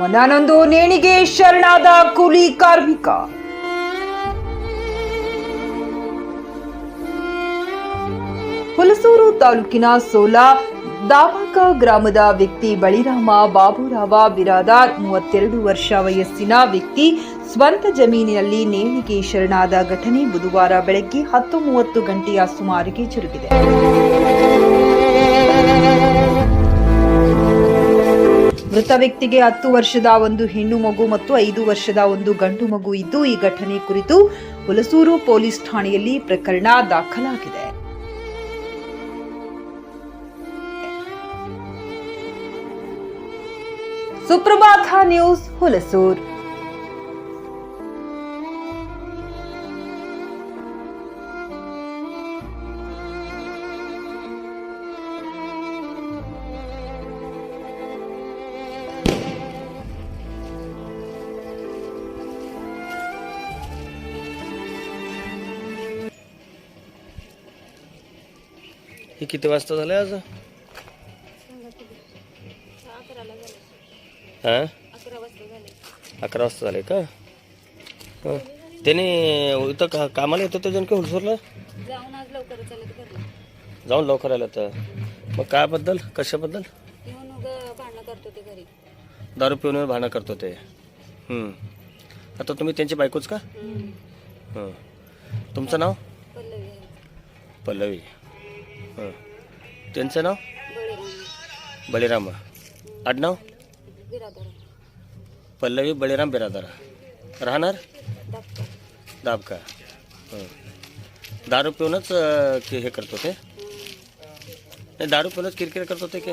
ಮನಾನೊಂದು ನೇಣಿಗೆ ಶರಣಾದ ಕೂಲಿ ಕಾರ್ಮಿಕ. ಹುಲಸೂರು ತಾಲೂಕಿನ ಸೋಲಾ ದಾಮಕ ಗ್ರಾಮದ ವ್ಯಕ್ತಿ ಬಳಿರಾಮ ಬಾಬುರಾವ ಬಿರಾದಾರ್ ಮೂವತ್ತೆರಡು ವರ್ಷ ವಯಸ್ಸಿನ ವ್ಯಕ್ತಿ ಸ್ವಂತ ಜಮೀನಿನಲ್ಲಿ ನೇಣಿಗೆ ಶರಣಾದ ಘಟನೆ ಬುಧವಾರ ಬೆಳಗ್ಗೆ ಹತ್ತು ಮೂವತ್ತು ಗಂಟೆಯ ಸುಮಾರಿಗೆ ಜರುಗಿದೆ. ಮೃತ ವ್ಯಕ್ತಿಗೆ ಹತ್ತು ವರ್ಷದ ಒಂದು ಹೆಣ್ಣು ಮಗು ಮತ್ತು ಐದು ವರ್ಷದ ಒಂದು ಗಂಡು ಮಗು ಇದ್ದು, ಈ ಘಟನೆ ಕುರಿತು ಹುಲಸೂರು ಪೊಲೀಸ್ ಠಾಣೆಯಲ್ಲಿ ಪ್ರಕರಣ ದಾಖಲಾಗಿದೆ. ಸುಪ್ರಭಾತ ನ್ಯೂಸ್ ಹುಲಸೂರ್. हे किती वाजता झालं आज? हां? अकरा वाजता झाले का? हं. त्याने इथं का कामाला येतो त्याच्यानं की हुलसूरला? जाऊन लवकर आलं तर मग काय बद्दल कशाबद्दल दारू पिऊन भांडण करतो ते. आता तुम्ही त्यांची बायकोच का? हं. तुमचं नाव? पल्लवी. हं. त्यांचं नाव? बळीराम. आडनाव? पल्लवी बळीराम बिरादार. राहणार? दाखवा दाब का हं. दारू पिऊनच हे करतो ते नाही दारू पिऊनच किरकिर करतो ते की?